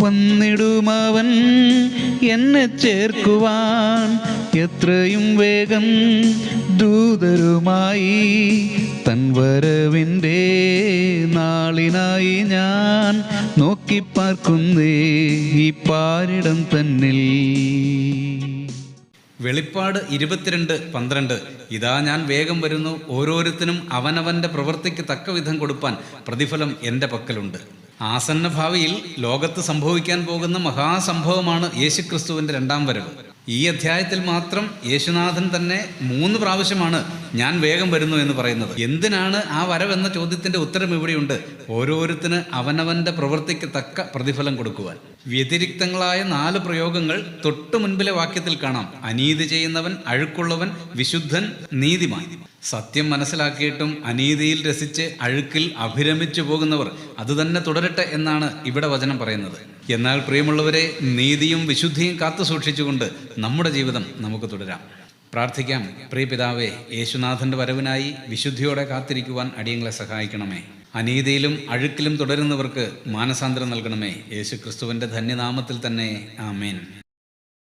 വന്നിടുമവൻ എന്നെ ചേർക്കുവാൻ എത്രയും വേഗം ദൂതരുമായി തൻ വരവിന്റെ നാളിനായി ഞാൻ നോക്കിപ്പാർക്കുന്നേ ഈ പാരിടം തന്നിൽ. വെളിപ്പാട് ഇരുപത്തിരണ്ട് പന്ത്രണ്ട്. ഇതാ ഞാൻ വേഗം വരുന്നു. ഓരോരുത്തനും അവനവന്റെ പ്രവൃത്തിക്ക് തക്ക വിധം കൊടുപ്പാൻ പ്രതിഫലം എന്റെ പക്കലുണ്ട്. ആസന്ന ഭാവിയിൽ ലോകത്ത് സംഭവിക്കാൻ പോകുന്ന മഹാസംഭവമാണ് യേശുക്രിസ്തുവിന്റെ രണ്ടാം വരവ്. ഈ അധ്യായത്തിൽ മാത്രം യേശുനാഥൻ തന്നെ മൂന്ന് പ്രാവശ്യമാണ് ഞാൻ വേഗം വരുന്നു എന്ന് പറയുന്നത്. എന്തിനാണ് ആ വരവെന്ന ചോദ്യത്തിന്റെ ഉത്തരം ഇവിടെയുണ്ട്. ഓരോരുത്തന് അവനവന്റെ പ്രവൃത്തിക്ക് തക്ക പ്രതിഫലം കൊടുക്കുവാൻ. വ്യതിരിക്തങ്ങളായ നാല് പ്രയോഗങ്ങൾ തൊട്ടു മുൻപിലെ വാക്യത്തിൽ കാണാം. അനീതി ചെയ്യുന്നവൻ അഴുക്കുള്ളവൻ വിശുദ്ധൻ നീതിമാൻ. സത്യം മനസ്സിലാക്കിയിട്ടും അനീതിയിൽ രസിച്ച് അഴുക്കിൽ അഭിരമിച്ചു പോകുന്നവർ അതുതന്നെ തുടരട്ടെ എന്നാണ് ഇവിടെ വചനം പറയുന്നത്. എന്നാൽ പ്രിയമുള്ളവരെ നീതിയും വിശുദ്ധിയും കാത്തു സൂക്ഷിച്ചുകൊണ്ട് നമ്മുടെ ജീവിതം നമുക്ക് തുടരാം. പ്രാർത്ഥിക്കാം. പ്രിയപിതാവേ യേശുനാഥന്റെ വരവിനായി വിശുദ്ധിയോടെ കാത്തിരിക്കുവാൻ അടിയങ്ങളെ സഹായിക്കണമേ. അനീതിയിലും അഴുക്കിലും തുടരുന്നവർക്ക് മാനസാന്തരം നൽകണമേ. യേശു ക്രിസ്തുവിന്റെ ധന്യനാമത്തിൽ തന്നെ. ആമേൻ.